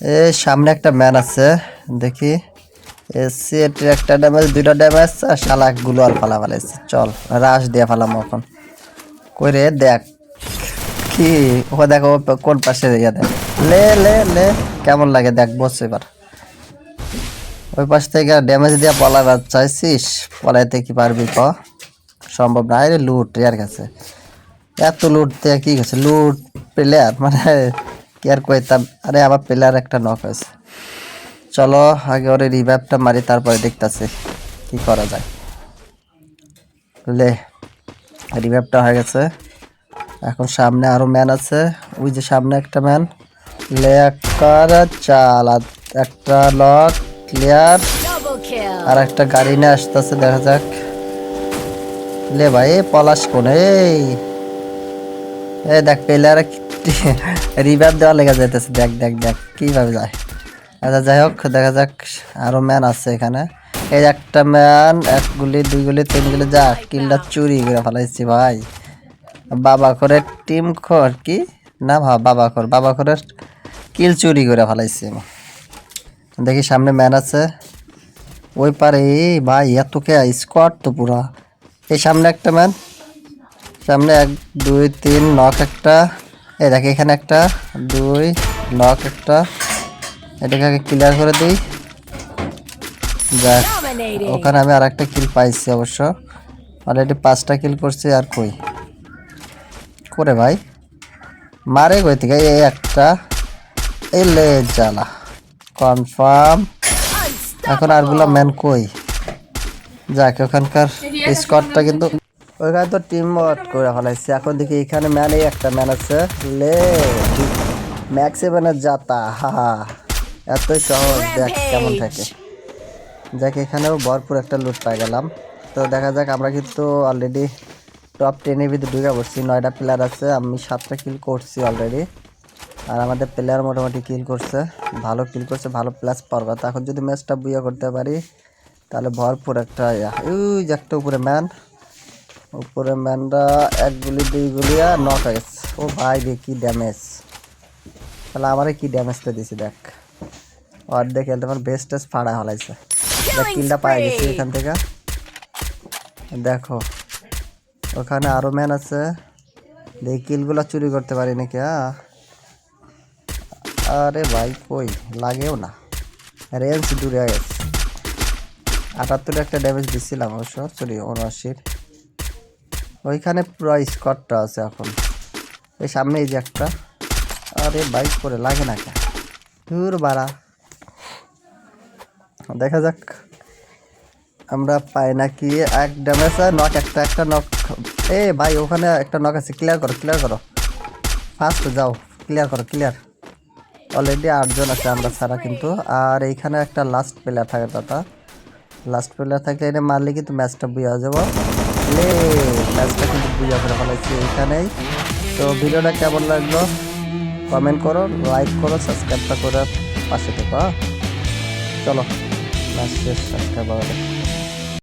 এই সামনে একটা ম্যান আছে, দেখি। এসি এটির একটা ড্যামেজ দুইটা ড্যামেজ আর শালাকগুলো আর ফালা ফালাইছে। চল রাশ দিয়ে ফালাম এখন। কই রে দেখ, কি? ও দেখো কোন পাশে ইয়ে দেখ। লে লে লে, কেমন লাগে দেখ, বস এবার। ওই পাশ থেকে ড্যামেজ দিয়ে পলাবার চাইছিস? পলাইতে কি পারবি ক? সম্ভব না, আরে লুট ইয়ার কাছে। এত লুট দিয়ে কি গেছে লুট প্লেয়ার মানে কি আর কইতাম? আরে আবার প্লেয়ার একটা নক হয়েছে। চলো, আগে ওরে রিভাইভটা মারি, তারপরে দেখতাছি কি করা যায়। লে রিভাইভটা হয়ে গেছে। এখন সামনে আরও ম্যান আছে। ওই যে সামনে একটা ম্যান লে একবার চাল একটা লক ক্লিয়ার আর একটা গাড়ি নিয়ে আসতেছে, দেখা যাক। লে ভাই পলাশ কোন? এই দেখ পেলার রিভাইভ দেওয়া লেগে যাইতেছে। দেখ দেখ দেখ, কীভাবে যায়। আচ্ছা যাই হোক, দেখা যাক, আরও ম্যান আছে এখানে। এই একটা ম্যান এক গুলি, দুই গুলি, তিন গুলি, যা, কিলটা চুরি করে ফেলাইছি ভাই। বাবা করে টিম খর কি? না ভা বাবা খর বাবা করে কিল চুরি করে ফেলাইছি দেখি সামনে ম্যান আছে। ওই পারে ভাই, এত কে স্কোয়াড তো পুরা। এই সামনে একটা ম্যান সামনে এক, দুই, তিন নক একটা। এই দেখ এখানে একটা দুই নক একটা। এটাকে আগে ক্লিয়ার করে দিই। যাক ওখানে আমি আর একটা কিল পাইছি অবশ্য। অলরেডি পাঁচটা কিল করছি আর কই? করে ভাই। মারে কই থেকে? এই একটা। এই লে জ্বালা। কনফার্ম এখন আরগুলো ম্যান কই? যাক ওখানকার স্কোয়াডটা কিন্তু ওইখানে তো টিম ওয়ার্ক করে ফেলাইছে। এখন দেখি এখানে ম্যান এই একটা ম্যান আছে। লে ম্যাক্স সেভেনের জাতা হা এতই সহজ, দেখ কেমন থাকে। যাক, এখানেও ভরপুর একটা লুট পাই গেলাম। তো দেখা যাক, আমরা কিন্তু অলরেডি টপ টেনের ভিতরে ঢুকে পড়ছি। নয়টা প্লেয়ার আছে, আমি সাতটা কিল করছি অলরেডি আর আমাদের প্লেয়ার মোটামুটি কিল করছে। ভালো কিল করছে, ভালো প্লাস পাওয়ার কথা এখন যদি ম্যাচটা বুইয়া করতে পারি, তাহলে ভরপুর একটা। ওই যে একটা উপরে ম্যান উপরে ম্যানটা এক গুলি দুই গুলি আর নট হয়ে গেছে। ও ভাই রে কি ড্যামেজ তাহলে আমারে কি ড্যামেজটা দিছি দেখ। অর্ধেক খেলতে আমার বেস্ট টেস্ট ফাড়া হলাইছে। দেখ কিলটা পাই গেছি এখান থেকে। দেখো ওখানে আরও ম্যান আছে। দেখি কিলগুলো চুরি করতে পারি নাকি হ্যাঁ আরে ভাই কই? লাগেও না। রেঞ্জ দূরে গেছে। আটাত্তর একটা ড্যামেজ দিচ্ছিলাম অবশ্য সরি উনআশির। ওইখানে পুরো স্কটটা আছে এখন। এই সামনে এই যে একটা। আরে বাইক করে লাগে না কেন? দূর বাড়া। দেখা যাক। আমরা পাই নাকি এক ড্যামেজ নক একটা একটা নক এ ভাই, ওখানে একটা নক আছে। ক্লিয়ার করো ক্লিয়ার করো। ফার্স্ট যাও। ক্লিয়ার করো ক্লিয়ার অলরেডি আটজন আছে আমরা ছাড়া কিন্তু। আর এইখানে একটা লাস্ট প্লেয়ার থাকে দাদা। লাস্ট প্লেয়ার থাকলে এটা মারলে কিন্তু ম্যাচটা বুঝা যাব। লে ম্যাচটা কিন্তু বুঝা করে ফেলাইছি এখানেই তো ভিডিওটা কেমন লাগল? কমেন্ট করো, লাইক করো, সাবস্ক্রাইবটা করে পাশে থেকো হ্যাঁ? চলো, ম্যাচ শেষ সাবস্ক্রাইব